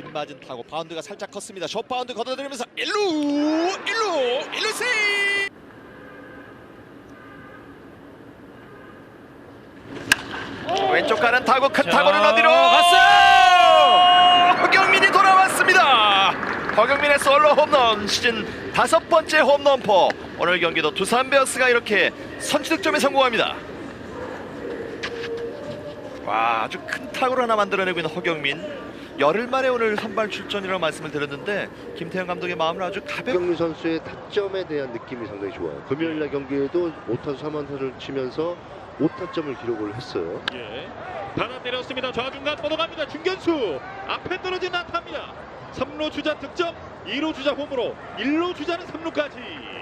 맞은 타고 바운드가 살짝 컸습니다. 숏 바운드 걷어들이면서 1루 1루 1루 세이 왼쪽 가는 타고 큰 타고는 어디로? 갔어요! 허경민이 돌아왔습니다. 허경민의 솔로 홈런 시즌 다섯 번째 홈런포 오늘 경기도 두산 베어스가 이렇게 선취 득점에 성공합니다 와 아주 큰 타구를 하나 만들어내고 있는 허경민 열흘 만에 오늘 선발 출전이라고 말씀을 드렸는데 김태형 감독의 마음을 아주 가볍게 박경민 선수의 타점에 대한 느낌이 상당히 좋아요. 금요일 날 경기에도 5타수 3안타를 치면서 5타점을 기록을 했어요. 예. 받아 때렸습니다. 좌중간 뻗어갑니다. 중견수 앞에 떨어진 안타입니다. 3루 주자 득점, 2루 주자 홈으로 1루 주자는 3루까지.